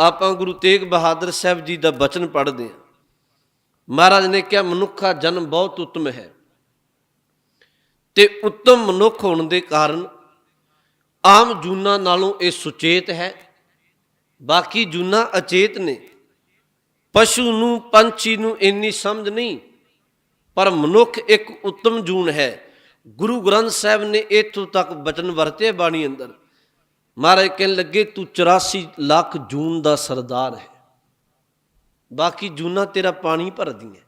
ਆਪਾਂ ਗੁਰੂ ਤੇਗ ਬਹਾਦਰ ਸਾਹਿਬ ਜੀ ਦਾ ਬਚਨ ਪੜ੍ਹਦੇ ਹਾਂ। ਮਹਾਰਾਜ ਨੇ ਕਿਹਾ, ਮਨੁੱਖਾ ਜਨਮ ਬਹੁਤ ਉੱਤਮ ਹੈ। ਤੇ ਉੱਤਮ ਮਨੁੱਖ ਹੋਣ ਦੇ ਕਾਰਨ ਆਮ ਜੂਨਾਂ ਨਾਲੋਂ ਇਹ ਸੁਚੇਤ ਹੈ। ਬਾਕੀ ਜੂਨਾਂ ਅਚੇਤ ਨੇ। ਪਸ਼ੂ ਨੂੰ, ਪੰਛੀ ਨੂੰ ਇੰਨੀ ਸਮਝ ਨਹੀਂ, ਪਰ ਮਨੁੱਖ ਇੱਕ ਉੱਤਮ ਜੂਨ ਹੈ। ਗੁਰੂ ਗ੍ਰੰਥ ਸਾਹਿਬ ਨੇ ਇੱਥੋਂ ਤੱਕ ਬਚਨ ਵਰਤੇ ਬਾਣੀ ਅੰਦਰ। ਮਹਾਰਾਜ ਕਹਿਣ ਲੱਗੇ, ਤੂੰ 84 ਲੱਖ ਜੂਨ ਦਾ ਸਰਦਾਰ ਹੈ। ਬਾਕੀ ਜੂਨਾ ਤੇਰਾ ਪਾਣੀ ਭਰਦੀਆਂ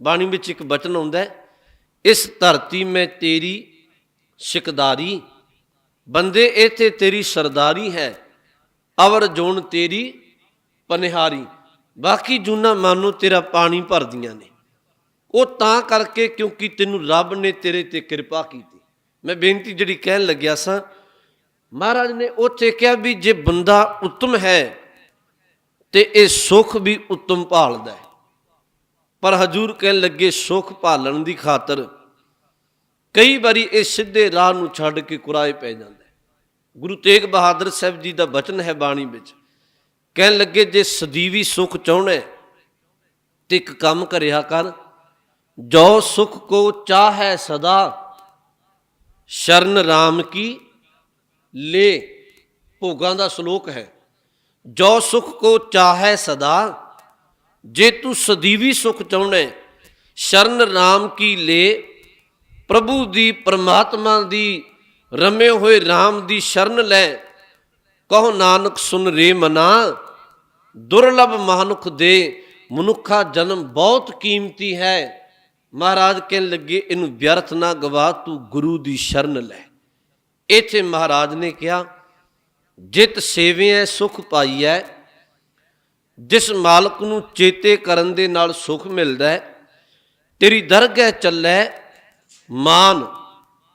ਬਾਣੀ ਵਿੱਚ ਇੱਕ ਬਚਨ ਆਉਂਦਾ ਹੈ, ਇਸ ਧਰਤੀ ਮੈਂ ਤੇਰੀ ਸ਼ਿਕਦਾਰੀ, ਬੰਦੇ ਇੱਥੇ ਤੇਰੀ ਸਰਦਾਰੀ ਹੈ, ਅਵਰ ਜੋਨ ਤੇਰੀ ਪਨਿਹਾਰੀ। ਬਾਕੀ ਜੂਨਾ ਮਾਨੋ ਤੇਰਾ ਪਾਣੀ ਭਰਦੀਆਂ ਨੇ। ਉਹ ਤਾਂ ਕਰਕੇ ਕਿਉਂਕਿ ਤੈਨੂੰ ਰੱਬ ਨੇ ਤੇਰੇ ਤੇ ਕਿਰਪਾ ਕੀਤੀ। ਮੈਂ ਬੇਨਤੀ ਜਿਹੜੀ ਕਹਿਣ ਲੱਗਿਆ ਸਾਂ ਮਹਾਰਾਜ ਨੇ ਉੱਥੇ ਕਿਹਾ ਵੀ ਜੇ ਬੰਦਾ ਉੱਤਮ ਹੈ, ਤੇ ਇਹ ਸੁਖ ਵੀ ਉੱਤਮ ਭਾਲਦਾ ਹੈ। ਪਰ ਹਜੂਰ ਕਹਿਣ ਲੱਗੇ, ਸੁਖ ਭਾਲਣ ਦੀ ਖਾਤਰ ਕਈ ਵਾਰੀ ਇਹ ਸਿੱਧੇ ਰਾਹ ਨੂੰ ਛੱਡ ਕੇ ਕੁਰਾਏ ਪੈ ਜਾਂਦਾ ਗੁਰੂ ਤੇਗ ਬਹਾਦਰ ਸਾਹਿਬ ਜੀ ਦਾ ਬਚਨ ਹੈ ਬਾਣੀ ਵਿੱਚ। ਕਹਿਣ ਲੱਗੇ, ਜੇ ਸਦੀਵੀ ਸੁਖ ਚਾਹਣਾ ਹੈ, ਤੇ ਇੱਕ ਕੰਮ ਕਰਿਆ ਕਰ। ਜੋ ਸੁਖ ਕੋ ਚਾਹੈ ਸਦਾ, ਸ਼ਰਨ RAM ਕੀ ਲੈ, ਭੋਗਾਂ ਦਾ ਸ਼ਲੋਕ ਹੈ। ਜੋ ਸੁਖ ਕੋ ਚਾਹੈ ਸਦਾ, ਜੇ ਤੂੰ ਸਦੀਵੀ ਸੁਖ ਚਾਹੁੰਦਾ ਸ਼ਰਨ RAM ਕੀ ਲੈ, ਪ੍ਰਭੂ ਦੀ ਪਰਮਾਤਮਾ ਦੀ ਰਮੇ ਹੋਏ RAM ਦੀ ਸ਼ਰਨ ਲੈ। ਕਹੋ ਨਾਨਕ ਸੁਨ ਰੇ ਮਨਾ, ਦੁਰਲਭ ਮਹਾਨੁਖ ਦੇ ਮਨੁੱਖਾ ਜਨਮ ਬਹੁਤ ਕੀਮਤੀ ਹੈ। ਮਹਾਰਾਜ ਕਹਿਣ ਲੱਗੇ, ਇਹਨੂੰ ਵਿਅਰਥ ਨਾ ਗਵਾ, ਤੂੰ ਗੁਰੂ ਦੀ ਸ਼ਰਨ ਲੈ। ਇੱਥੇ ਮਹਾਰਾਜ ਨੇ ਕਿਹਾ, ਜਿਤ ਸੇਵਿਐ ਸੁਖ ਪਾਈਐ ਜਿਸ ਮਾਲਕ ਨੂੰ ਚੇਤੇ ਕਰਨ ਦੇ ਨਾਲ ਸੁਖ ਮਿਲਦਾ ਹੈ, ਤੇਰੀ ਦਰਗਹਿ ਚੱਲੈ ਮਾਨ।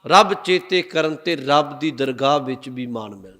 ਰੱਬ ਚੇਤੇ ਕਰਨ ਤੇ ਰੱਬ ਦੀ ਦਰਗਾਹ ਵਿੱਚ ਵੀ ਮਾਨ ਮਿਲਦਾ